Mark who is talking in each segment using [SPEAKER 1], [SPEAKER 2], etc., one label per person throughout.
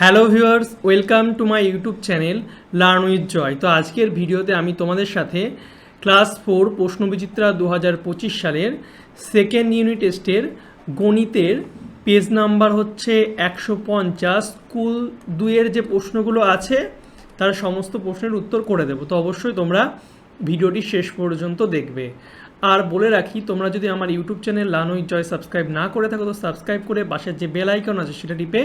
[SPEAKER 1] Hello viewers, welcome to my YouTube channel learn with Joy. তো আজকের ভিডিওতে আমি তোমাদের সাথে ক্লাস ফোর প্রশ্নবিচিত্রা দু হাজার পঁচিশ সালের সেকেন্ড ইউনিট টেস্টের গণিতের পেজ নাম্বার হচ্ছে একশো পঞ্চাশ। স্কুল দুইয়ের যে প্রশ্নগুলো আছে, তার সমস্ত প্রশ্নের উত্তর করে দেবো। তো অবশ্যই তোমরা ভিডিওটি শেষ পর্যন্ত দেখবে। আর বলে রাখি, তোমরা যদি আমার YouTube channel learn with Joy subscribe না করে থাকো, তো সাবস্ক্রাইব করে পাশের যে বেল আইকন আছে, সেটা টিপে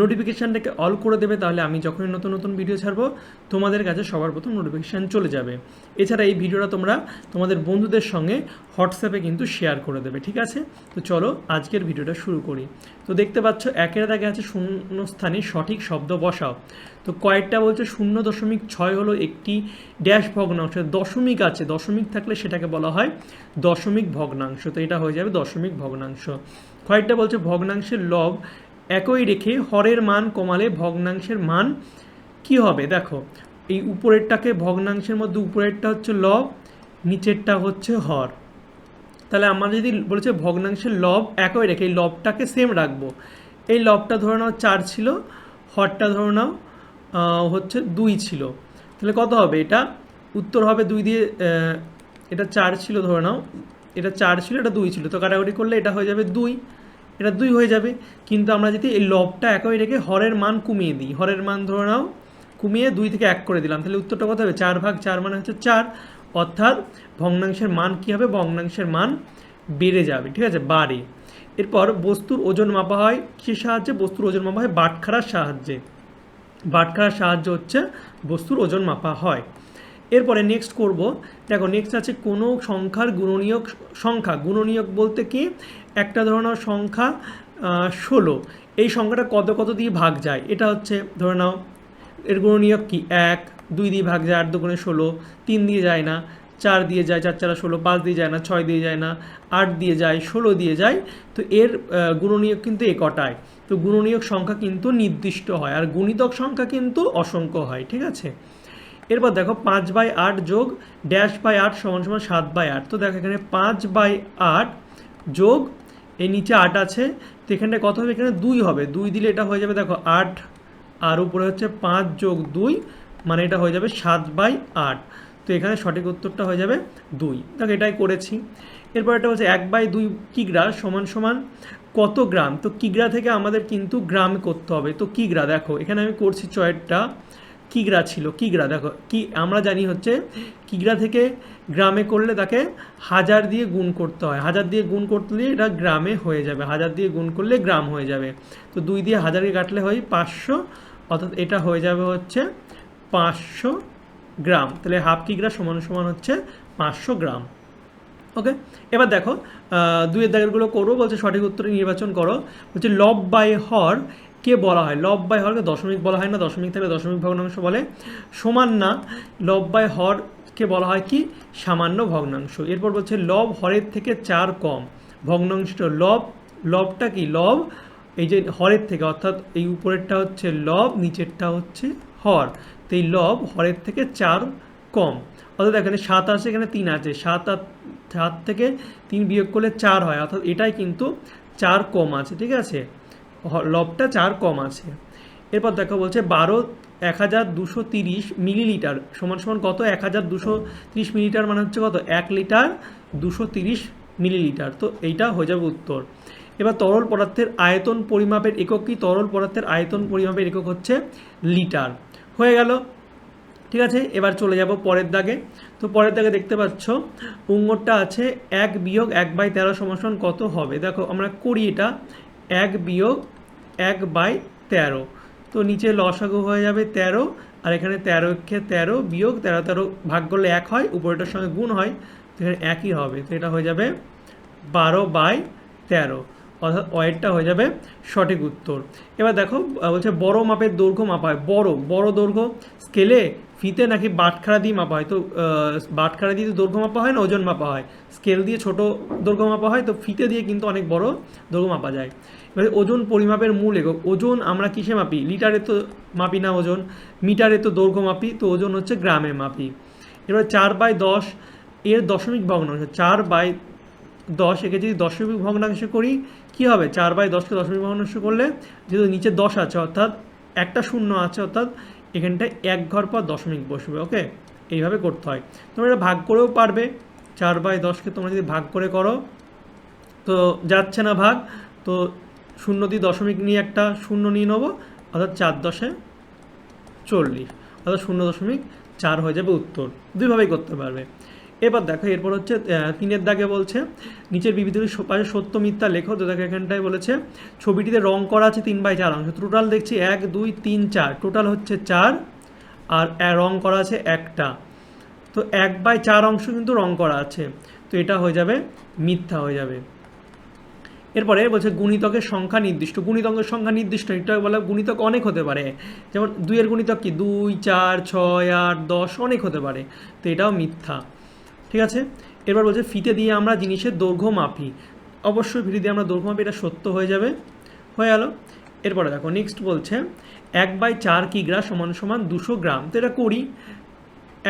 [SPEAKER 1] নোটিফিকেশানটাকে অল করে দেবে, তাহলে আমি যখনই নতুন নতুন ভিডিও ছাড়বো, তোমাদের কাছে সবার প্রথম নোটিফিকেশান চলে যাবে। এছাড়া এই ভিডিওটা তোমরা তোমাদের বন্ধুদের সঙ্গে হোয়াটসঅ্যাপে কিন্তু শেয়ার করে দেবে, ঠিক আছে? তো চলো আজকের ভিডিওটা শুরু করি। তো দেখতে পাচ্ছ, একের দাগে আছে শূন্যস্থানে সঠিক শব্দ বসাও। তো কয়েকটা বলছে শূন্য দশমিক ছয় হলো একটি ড্যাশ ভগ্নাংশ দশমিক আছে। দশমিক থাকলে সেটাকে বলা হয় দশমিক ভগ্নাংশ। তো এটা হয়ে যাবে দশমিক ভগ্নাংশ। কয়েকটা বলছে, ভগ্নাংশের লব একই রেখে হরের মান কমালে ভগ্নাংশের মান কি হবে? দেখো, এই উপরেরটাকে ভগ্নাংশের মধ্যে, উপরেরটা হচ্ছে লব নিচেরটা হচ্ছে হর। তাহলে আমরা যদি বলেছে ভগ্নাংশের লব একই রেখে, এই লবটাকে সেম রাখব। এই লবটা ধরে নাও চার ছিল, হরটা ধরে নাও হচ্ছে দুই ছিল। তাহলে কত হবে এটা? উত্তর হবে দুই দিয়ে এটা চার ছিল ধরে নাও, এটা চার ছিল, এটা দুই ছিল। তো কাটাকাটি করলে এটা হয়ে যাবে দুই। এটা দুই হয়ে যাবে। কিন্তু আমরা যদি এই লবটা একই রেখে হরের মান কমিয়ে দিই, হরের মান ধরে নাও, কমিয়ে দুই থেকে এক করে দিলাম, তাহলে উত্তরটা কত হবে? চার ভাগ চার মানে হচ্ছে চার, অর্থাৎ ভগ্নাংশের মান কী হবে? ভগ্নাংশের মান বেড়ে যাবে, ঠিক আছে? বাড়ে। এরপর বস্তুর ওজন মাপা হয় কিসের সাহায্যে? বস্তুর ওজন মাপা হয় বাটখারার সাহায্যে। বাটখারার সাহায্য হচ্ছে বস্তুর ওজন মাপা হয়। এরপরে নেক্সট করব। দেখো নেক্সট আছে কোনো সংখ্যার গুণনীয়ক সংখ্যা। গুণনীয়ক বলতে কি? একটা ধরনের সংখ্যা ষোলো। এই সংখ্যাটা কত কত দিয়ে ভাগ যায়? এটা হচ্ছে ধরে নাও, এর গুণনীয়ক কি? এক, দুই দিয়ে ভাগ যায় আট দুগুণে ষোলো, তিন দিয়ে যায় না, চার দিয়ে যায়, চার চারা ষোলো, পাঁচ দিয়ে যায় না, ছয় দিয়ে যায় না, আট দিয়ে যায়, ষোলো দিয়ে যায়। তো এর গুণনীয়ক কিন্তু এ কটায়? তো গুণনীয়ক সংখ্যা কিন্তু নির্দিষ্ট হয়, আর গুণিতক সংখ্যা কিন্তু অসংখ্য হয়, ঠিক আছে? এরপর দেখো পাঁচ বাই আট যোগ ড্যাশ বাই আট সমান সমান সাত বাই আট। তো দেখো এখানে পাঁচ বাই আট যোগ এই নিচে আট আছে, তো এখানটায় কত হবে? এখানে দুই হবে। দুই দিলে এটা হয়ে যাবে দেখো আট, আর উপরে হচ্ছে পাঁচ যোগ দুই মানে এটা হয়ে যাবে সাত বাই আট। তো এখানে সঠিক উত্তরটা হয়ে যাবে দুই। দেখো এটাই করেছি। এরপর এটা হচ্ছে এক বাই দুই কিগ্রা সমান সমান কত গ্রাম? তো কিগ্রা থেকে আমাদের কিন্তু গ্রাম করতে হবে। তো কিগ্রা দেখো এখানে আমি করছি চয়েরটা কিগ্রা ছিল কিগ্রা দেখো, কি, আমরা জানি হচ্ছে কিগ্রা থেকে গ্রামে করলে তাকে হাজার দিয়ে গুণ করতে হয়। হাজার দিয়ে গুণ করতে করলে এটা গ্রামে হয়ে যাবে। হাজার দিয়ে গুণ করলে গ্রাম হয়ে যাবে। তো দুই দিয়ে হাজারকে কাটলে হয় পাঁচশো, অর্থাৎ এটা হয়ে যাবে হচ্ছে পাঁচশো গ্রাম। তাহলে হাফ কিগ্রা সমান সমান হচ্ছে পাঁচশো গ্রাম। ওকে? এবার দেখো দুইয়ের দাগেরগুলো করো, বলছে সঠিক উত্তরে নির্বাচন করো। বলছে লব বাই হর কে বলা হয়? লব বাই হরকে দশমিক বলা হয় না, দশমিক থাকলে দশমিক ভগ্নাংশ বলে। সমান না, লব বাই হরকে বলা হয় কি? সামান্য ভগ্নাংশ। এরপর বলছে লব হরের থেকে চার কম। ভগ্নাংশটা লব, লবটা কি? লব, এই যে হরের থেকে, অর্থাৎ এই উপরেরটা হচ্ছে লব, নিচেরটা হচ্ছে হর। তো এই লব হরের থেকে চার কম। অর্থাৎ এখানে সাত আছে এখানে তিন আছে সাত আর সাত থেকে তিন বিয়োগ করলে চার হয়। অর্থাৎ এটাই কিন্তু চার কম আছে, ঠিক আছে? লবটা চার কম আছে। এরপর দেখো বলছে বারো এক হাজার দুশো তিরিশ মিলিলিটার সমান সমান কত? এক হাজার দুশো তিরিশ মিলিলিটার মানে হচ্ছে কত? এক লিটার দুশো তিরিশ মিলিলিটার। তো এইটা হয়ে যাবে উত্তর। এবার তরল পদার্থের আয়তন পরিমাপের একক কি? তরল পদার্থের আয়তন পরিমাপের একক হচ্ছে লিটার। হয়ে গেল। ঠিক আছে? এবার চলে যাব পরের দাগে। তো পরের দাগে দেখতে পাচ্ছ, উঙ্গরটা আছে এক বিয়োগ এক বাই তেরো সমান কত হবে? দেখো আমরা করি এটা। এক বিয়োগ এক বাই তেরো। তো নিচে লসাগু হয়ে যাবে তেরো, আর এখানে তেরো একে তেরো বিয়োগ তেরো তেরো ভাগ করলে এক হয় উপরেটার সঙ্গে গুণ হয়, তো এখানে একই হবে। তো এটা হয়ে যাবে বারো বাই তেরো, অর্থাৎ ওয়েটটা হয়ে যাবে সঠিক উত্তর। এবার দেখো বলছে বড় মাপের দৈর্ঘ্য মাপা হয়। বড় বড় দৈর্ঘ্য স্কেলে ফিতে নাকি বাটখারা দিয়ে মাপা হয়। তো বাটখারা দিয়ে তো দৈর্ঘ্য মাপা হয় না, ওজন মাপা হয়। স্কেল দিয়ে ছোট দৈর্ঘ্য মাপা হয়, তো ফিতে দিয়ে কিন্তু অনেক বড় দৈর্ঘ্য মাপা যায়। এবারে ওজন পরিমাপের মূল একক। ওজন আমরা কিসে মাপি? লিটারে তো মাপি না ওজন, মিটারে তো দৈর্ঘ্য মাপি, তো ওজন হচ্ছে গ্রামে মাপি। এবার চার বাই দশ, এর দশমিক ভগ্নাংশ, চার বাই দশ, একে যদি দশমিক ভগ্নাংশ করি, কি হবে? চার বাই দশকে দশমিক ভগ্নাংশ করলে, যেহেতু নিচে দশ আছে, অর্থাৎ একটা শূন্য আছে, অর্থাৎ এখানটায় এক ঘর পর দশমিক বসবে ওকে এইভাবে করতে হয়। তোমরা এটা ভাগ করেও পারবে। চার বাই দশকে তোমরা যদি ভাগ করে করো, তো যাচ্ছে না ভাগ, তো শূন্য দিয়ে দশমিক নিয়ে একটা শূন্য নিয়ে নেব, অর্থাৎ চার দশে চল্লিশ, অর্থাৎ শূন্য দশমিক চার হয়ে যাবে উত্তর। দুইভাবেই করতে পারবে। এবার দেখো, এরপর হচ্ছে তিনের দাগে বলছে, নিচের বিবিধটির সো- পাশে সত্য মিথ্যা লেখো, তো দেখো এখানটায় বলেছে, ছবিটিতে রং করা আছে তিন বাই চার অংশ। টোটাল দেখছি এক, দুই, তিন, চার। টোটাল হচ্ছে চার, আর রং করা আছে একটা। তো এক বাই চার অংশ কিন্তু রং করা আছে। তো এটা হয়ে যাবে, মিথ্যা হয়ে যাবে। এরপরে বলছে গুণিতকের সংখ্যা নির্দিষ্ট। গুণিতকের সংখ্যা নির্দিষ্ট, এটা বলে গুণিতক অনেক হতে পারে। যেমন দুইয়ের গুণিতক কি? দুই, চার, ছয়, আট, দশ, অনেক হতে পারে। তো এটাও মিথ্যা। ঠিক আছে? এবার বলছে, ফিতে দিয়ে আমরা জিনিসের দৈর্ঘ্য মাপি। অবশ্যই ফিতে দিয়ে আমরা দৈর্ঘ্য মাপি, এটা সত্য হয়ে যাবে। হয়ে গেল। এরপরে দেখো নেক্সট বলছে, এক বাই চার কিগ্রা সমান সমান দুশো গ্রাম। তো এটা করি।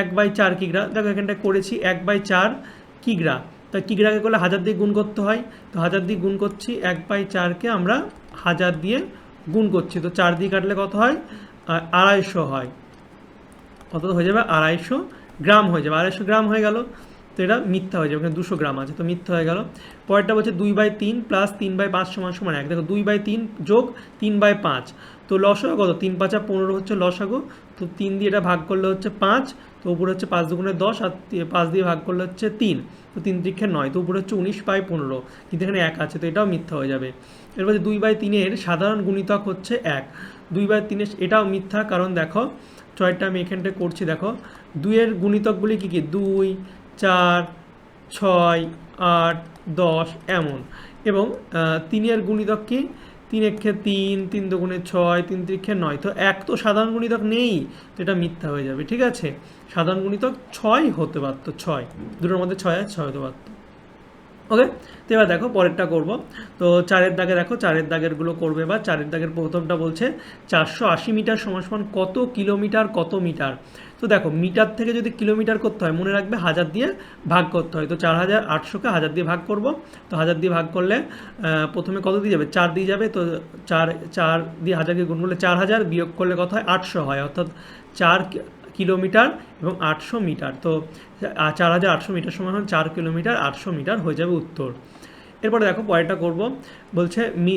[SPEAKER 1] এক বাই চার কিগ্রা, দেখো এখানটায় করেছি, এক বাই চার কিগ্রা। তা কিগ্রাকে করলে হাজার দিয়ে গুণ করতে হয়। তো হাজার দিয়ে গুণ করছি, এক বাই চারকে আমরা হাজার দিয়ে গুণ করছি। তো চার দিয়ে কাটলে কত হয়? আড়াইশো হয়। কত হয়ে যাবে? আড়াইশো গ্রাম হয়ে যাবে। আড়াইশো গ্রাম হয়ে গেল, তো এটা মিথ্যা হয়ে যাবে এখানে দুশো গ্রাম আছে, তো মিথ্যা হয়ে গেল। পরেরটা বলছে দুই বাই তিন প্লাস তিন বাই পাঁচ সমান সমান এক। দেখো, দুই বাই তিন যোগ তিন বাই পাঁচ। তো লসাগু কত? তিন পাঁচা পনেরো হচ্ছে লসাগো, তো তিন দিয়ে এটা ভাগ করলে হচ্ছে পাঁচ, তো উপরে হচ্ছে পাঁচ দুগুণে দশ আর পাঁচ দিয়ে ভাগ করলে হচ্ছে তিন, তো তিন ত্রিক্ষে নয়, তো উপরে হচ্ছে উনিশ বাই পনেরো, কিন্তু এখানে এক আছে, তো এটাও মিথ্যা হয়ে যাবে। এরপর দুই বাই তিনের সাধারণ গুণিতক হচ্ছে এক। দুই বাই তিনের, এটাও মিথ্যা, কারণ দেখো ছয়টা আমি এখানটা করছি, দেখো। দুইয়ের গুণিতকগুলি কী কী? দুই, চার, ছয়, আট, দশ, এমন। এবং তিনের গুণিতক কি? তিন এক্ষে তিন তিন দুগুণে ছয়, তিন ত্রিক্ষে নয়। তো এক তো সাধারণ গুণিতক নেই, তো এটা মিথ্যা হয়ে যাবে, ঠিক আছে? সাধারণ গুণিতক ছয় হতে পারতো, ছয়। দুটোর মধ্যে ছয় আর ছয় হতে পারতো। ওকে তো এবার দেখো, পরেরটা করব। তো চারের দাগে দেখো, চারের দাগেরগুলো করবে বা চারের দাগের প্রথমটা বলছে চারশো আশি মিটার সমান কত কিলোমিটার, কত মিটার? তো দেখো, মিটার থেকে যদি কিলোমিটার করতে হয়, মনে রাখবে হাজার দিয়ে ভাগ করতে হয়। তো চার হাজার আটশোকে হাজার দিয়ে ভাগ করব। তো হাজার দিয়ে ভাগ করলে প্রথমে কত দিয়ে যাবে? চার দিয়ে যাবে। তো চার চার দিয়ে হাজারকে গুণ করলে চার হাজার বিয়োগ করলে কত হয়? আটশো হয়। অর্থাৎ চার কিলোমিটার এবং আটশো মিটার। তো চার হাজার আটশো মিটার সমান হল চার কিলোমিটার আটশো মিটার হয়ে যাবে উত্তর। এরপরে দেখো পরেরটা করব। বলছে মি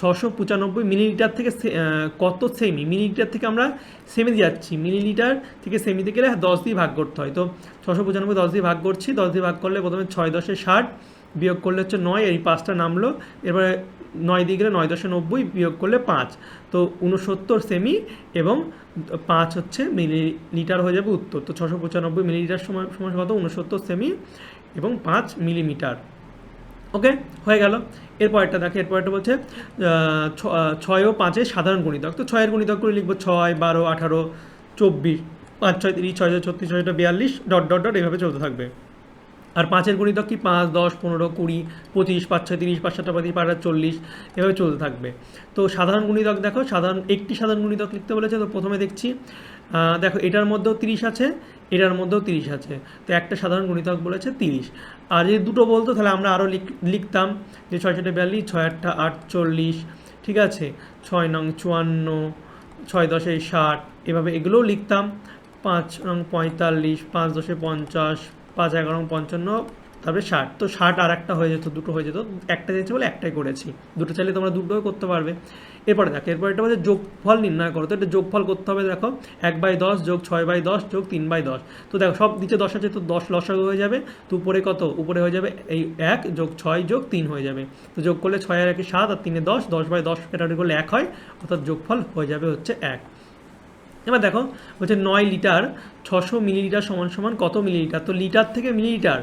[SPEAKER 1] ছশো পঁচানব্বই মিলিলিটার থেকে কত সেমি? মিলিলিটার থেকে আমরা সেমি দিয়ে যাচ্ছি। মিলিলিটার থেকে সেমিতে গেলে দশ দিয়ে ভাগ করতে হয়। তো, ছশো পঁচানব্বই দশ দিয়ে ভাগ করছি। দশ দিয়ে ভাগ করলে প্রথমে ছয় দশে ষাট, বিয়োগ করলে হচ্ছে নয়, এই পাঁচটা নামলো। এরপরে নয় দিয়ে গেলে নয় দশে নব্বই, বিয়োগ করলে পাঁচ। তো উনসত্তর সেমি এবং পাঁচ হচ্ছে মিলিলিটার হয়ে যাবে উত্তর। তো ছশো পঁচানব্বই মিলিলিটার সময় সময় কত? উনসত্তর সেমি এবং পাঁচ মিলিমিটার। ওকে, হয়ে গেল। এরপরটা দেখে এরপরটা বলছে ছয় ও পাঁচে সাধারণ গণিতক। তো ছয়ের গণিতক করে লিখব, ছয়, বারো, আঠারো, চব্বিশ, পাঁচ, ছয়, তিরিশ, ছয় ছত্রিশ ছয়টা বিয়াল্লিশ, ডট ডট ডট, এইভাবে চলতে থাকবে। আর পাঁচের গণিতক কি? পাঁচ, দশ, পনেরো, কুড়ি, পঁচিশ, পাঁচ, ছয়, তিরিশ, পাঁচ সাতটা পাঁচ আট চল্লিশ, এভাবে চলতে থাকবে। তো সাধারণ গুণিতক দেখো, সাধারণ, একটি সাধারণ গুণিতক লিখতে বলেছে, তো প্রথমে দেখছি দেখো, এটার মধ্যেও তিরিশ আছে, এটার মধ্যেও তিরিশ আছে, তো একটা সাধারণ গুণিতক বলেছে তিরিশ। আর যদি দুটো বলতো, তাহলে আমরা আরও লিখতাম যে ছয় ছয়টা বিয়াল্লিশ, ছয় আটটা আটচল্লিশ ঠিক আছে? ছয় নং চুয়ান্ন, ছয় দশে ষাট, এভাবে এগুলোও লিখতাম। পাঁচ নং পঁয়তাল্লিশ, পাঁচ দশে পঞ্চাশ পাঁচ, এগারো, পঞ্চান্ন, তারপরে ষাট। তো ষাট আর একটা হয়ে যেত, দুটো হয়ে যেত। একটা যেতে বলে একটাই করেছি। দুটো চাইলে তোমরা দুটোও করতে পারবে। এরপরে দেখো, এরপর এটা বলছে যোগফল নির্ণয় করো। তো এটা যোগফল করতে হবে, দেখো, এক বাই দশ যোগ ছয় বাই দশ যোগ তিন বাই দশ। তো দেখো, সব নিচে দশ আছে, তো দশ লসাগু হয়ে যাবে। তো উপরে কত? উপরে হয়ে যাবে এই এক যোগ ছয় যোগ তিন হয়ে যাবে। তো যোগ করলে ছয় আর একে সাত, আর তিনে দশ দশ বাই দশ ক্যাটাগরি করলে এক হয়, অর্থাৎ যোগফল হয়ে যাবে হচ্ছে এক। এবার দেখো, বলছে নয় লিটার ছশো মিলিলিটার সমান সমান কত মিলিলিটার? তো লিটার থেকে মিলিলিটার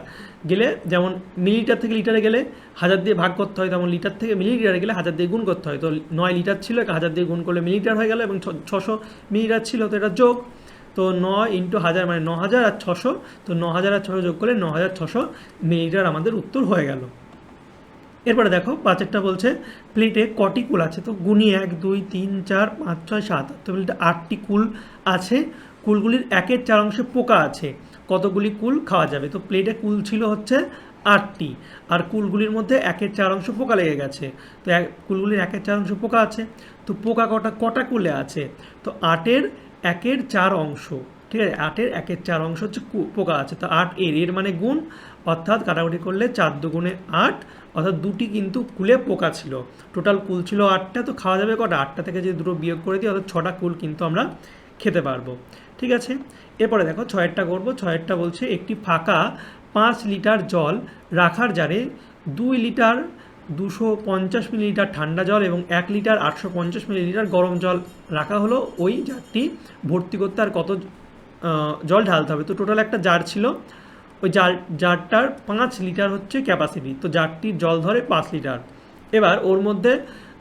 [SPEAKER 1] গেলে যেমন মিলিলিটার থেকে লিটারে গেলে হাজার দিয়ে ভাগ করতে হয়, তেমন লিটার থেকে মিলিলিটারে গেলে হাজার দিয়ে গুণ করতে হয়। তো নয় লিটার ছিল একে হাজার দিয়ে গুণ করলে মিলিলিটার হয়ে গেল এবং ছশো মিলিলিটার ছিল, তো এটা যোগ। তো নয় ইন্টু হাজার মানে ন হাজার আর ছশো, তো ন হাজার আর ছশো যোগ করলে ন হাজার ছশো মিলিলিটার আমাদের উত্তর হয়ে গেল। এরপরে দেখো পাঁচেরটা বলছে প্লেটে কটি কুল আছে? তো গুনি এক, দুই, তিন, চার, পাঁচ, ছয়, সাত। তো প্লেটে আটটি কুল আছে। কুলগুলির একের চার অংশে পোকা আছে। কতগুলি কুল খাওয়া যাবে? তো প্লেটে কুল ছিল হচ্ছে আটটি। আর কুলগুলির মধ্যে একের চার অংশ পোকা লেগে গেছে। তো এক, কুলগুলির একের চার অংশ পোকা আছে। তো পোকা কটা কটা কুলে আছে? তো আটের একের চার অংশ। ঠিক আছে? আটের একের চার অংশ হচ্ছে পোকা আছে। তো আট এর এর মানে গুণ। অর্থাৎ কাটাকুটি করলে চার দুগুণে আট, অর্থাৎ দুটি কিন্তু কুলে পোকা ছিল। টোটাল কুল ছিল আটটা, তো খাওয়া যাবে কটা? আটটা থেকে যে দুটো বিয়োগ করে দিই, অর্থাৎ ছটা কুল কিন্তু আমরা খেতে পারব। ঠিক আছে? এরপরে দেখো, ছয়েরটা করব। ছয়েরটা বলছে একটি ফাঁকা পাঁচ লিটার জল রাখার জারে দুই লিটার দুশো পঞ্চাশ মিলিলিটার ঠান্ডা জল এবং এক লিটার আটশো পঞ্চাশ মিলিলিটার গরম জল রাখা হলো। ওই জারটি ভর্তি করতে আর কত জল ঢালতে হবে? তো টোটাল একটা জার ছিল। ওই জার জারটার পাঁচ লিটার হচ্ছে ক্যাপাসিটি তো জারটির জল ধরে পাঁচ লিটার। এবার ওর মধ্যে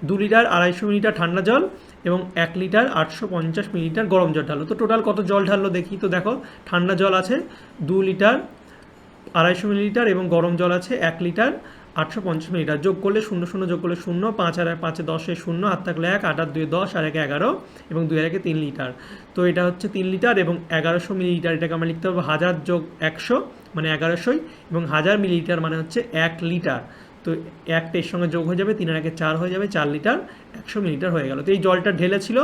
[SPEAKER 1] দু লিটার আড়াইশো মিলিটার ঠান্ডা জল এবং এক লিটার আটশো পঞ্চাশ মিলিলিটার গরম জল ঢালো তো টোটাল কত জল ঢাললো দেখি, তো দেখো, ঠান্ডা জল আছে দু লিটার আড়াইশো মিলিলিটার এবং গরম জল আছে এক লিটার আটশো পঞ্চাশ মিলিলিটার। যোগ করলে শূন্য শূন্য, যোগ করলে শূন্য, পাঁচ আর পাঁচে দশে শূন্য হাত থাকলে এক, আট আর দুই দশ, আর একে এগারো এবং দুই আর একে তিন লিটার। তো এটা হচ্ছে তিন লিটার এবং এগারোশো মিলিলিটার, এটাকে আমরা লিখতে হবে হাজার যোগ একশো। মানে এগারোশোই এবং হাজার মিলিলিটার মানে হচ্ছে এক লিটার। তো একটা এর সঙ্গে যোগ হয়ে যাবে তিন আর একে চার হয়ে যাবে, চার লিটার একশো মিলিটার হয়ে গেল। তো এই জলটা ঢেলে ছিল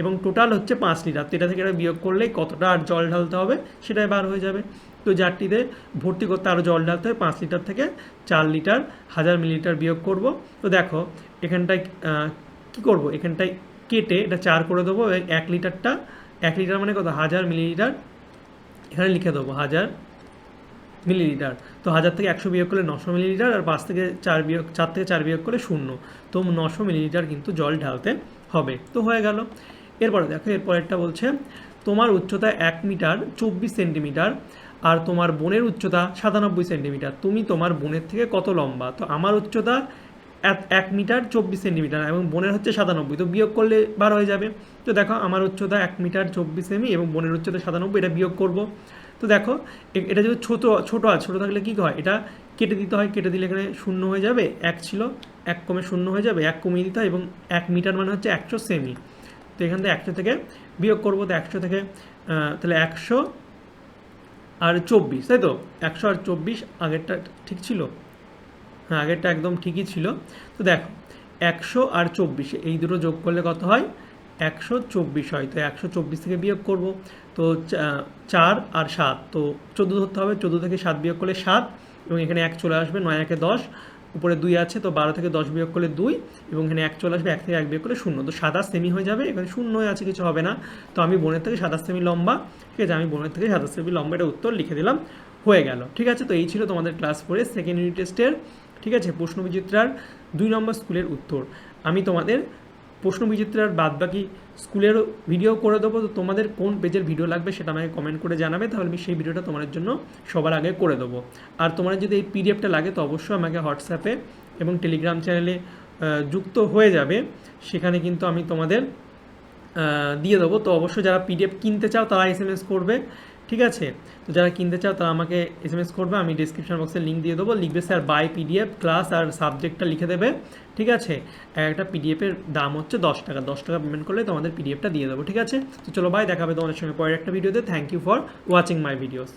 [SPEAKER 1] এবং টোটাল হচ্ছে পাঁচ লিটার। তো এটা থেকে এটা বিয়োগ করলে কতটা আর জল ঢালতে হবে সেটাই বার হয়ে যাবে। তো জারটিতে ভর্তি করতে আরও জল ঢালতে হবে, পাঁচ লিটার থেকে চার লিটার, হাজার মিলিলিটার বিয়োগ করব। তো দেখো, এখানটায় কি করব? এখানটায় কেটে এটা চার করে দেবো এক লিটারটা, এক লিটার মানে কত? হাজার মিলিলিটার। এখানে লিখে দেবো, হাজার মিলিলিটার তো হাজার থেকে একশো বিয়োগ করলে নশো মিলিলিটার আর পাঁচ থেকে চার বিয়োগ, চার থেকে চার বিয়োগ করলে শূন্য। তো নশো মিলিলিটার কিন্তু জল ঢালতে হবে। তো হয়ে গেল। এরপরে দেখো, এরপরেরটা বলছে, তোমার উচ্চতা এক মিটার চব্বিশ সেন্টিমিটার আর তোমার বোনের উচ্চতা সাতানব্বই সেন্টিমিটার। তুমি তোমার বোনের থেকে কত লম্বা? তো আমার উচ্চতা এক- মিটার চব্বিশ সেন্টিমিটার এবং বোনের হচ্ছে সাতানব্বই। তো বিয়োগ করলে বার হয়ে যাবে। তো দেখো, আমার উচ্চতা এক মিটার চব্বিশ সেমি এবং বোনের উচ্চতা সাতানব্বই, এটা বিয়োগ করব। তো দেখো এটা যদি ছোটো ছোটো আছে, ছোটো থাকলে কী হয়? এটা কেটে দিতে হয়, কেটে দিলে এখানে শূন্য হয়ে যাবে, এক ছিল, এক কমে শূন্য হয়ে যাবে, এক কমিয়ে দিতে হয় এবং এক মিটার মানে হচ্ছে একশো সেমি তো এখান থেকে একশো থেকে বিয়োগ করব, তো একশো থেকে তাহলে একশো আর চব্বিশ, তাই তো? একশো আর চব্বিশ আগেরটা ঠিক ছিল? হ্যাঁ আগেরটা একদম ঠিকই ছিল। তো দেখো, একশো আর চব্বিশ, এই দুটো যোগ করলে কত হয়? একশো চব্বিশ হয়, তো একশো চব্বিশ থেকে বিয়োগ করব। তো চার আর সাত। তো চোদ্দ ধরতে হবে, চোদ্দ থেকে সাত বিয়োগ করলে সাত এবং এখানে এক চলে আসবে, নয়, একে দশ। উপরে দুই আছে, তো বারো থেকে দশ বিয়োগ করলে দুই এবং এখানে এক চলে আসবে, এক থেকে এক বিয়োগ করলে শূন্য। তো সাতাশ সেমি হয়ে যাবে, এখানে শূন্য হয়ে আছে, কিছু হবে না। তো আমি বোনের থেকে সাতাশ সেমি লম্বা, ঠিক আছে? আমি বোনের থেকে সাতাশ সেমি লম্বা, এটা উত্তর লিখে দিলাম, হয়ে গেল, ঠিক আছে? তো এই ছিল তোমাদের ক্লাস ফোরের সেকেন্ড ইউনিট টেস্টের ঠিক আছে? প্রশ্ন বিচিত্রার দুই নম্বর স্কুলের উত্তর। আমি তোমাদের প্রশ্ন বিচিত্রার বাদবাকি স্কুলের ভিডিও করে দেবো। তো তোমাদের কোন পেজের ভিডিও লাগবে সেটা আমাকে কমেন্ট করে জানাবে, তাহলে আমি সেই ভিডিওটা তোমাদের জন্য সবার আগে করে দেবো। আর তোমার যদি এই পিডিএফটা লাগে, তো অবশ্যই আমাকে হোয়াটসঅ্যাপে এবং টেলিগ্রাম চ্যানেলে যুক্ত হয়ে যাবে। সেখানে কিন্তু আমি তোমাদের দিয়ে দেবো। তো অবশ্যই যারা পিডিএফ কিনতে চাও, তারা এস করবে। ঠিক আছে? তো যারা কিনতে চাও তারা আমাকে এস এম এস করবে, আমি ডিসক্রিপশন বক্সে লিঙ্ক দিয়ে দেবো। লিখবে, স্যার বাই পিডিএফ ক্লাস আর সাবজেক্টটা লিখে দেবে। ঠিক আছে? একটা পিডিএফের দাম হচ্ছে দশ টাকা। দশ টাকা পেমেন্ট করলে তোমাদের পিডিএফটা দিয়ে দেবো। ঠিক আছে? তো চলো বাই দেখাবে তোমাদের সঙ্গে পরের একটা ভিডিওতে thank you for watching my videos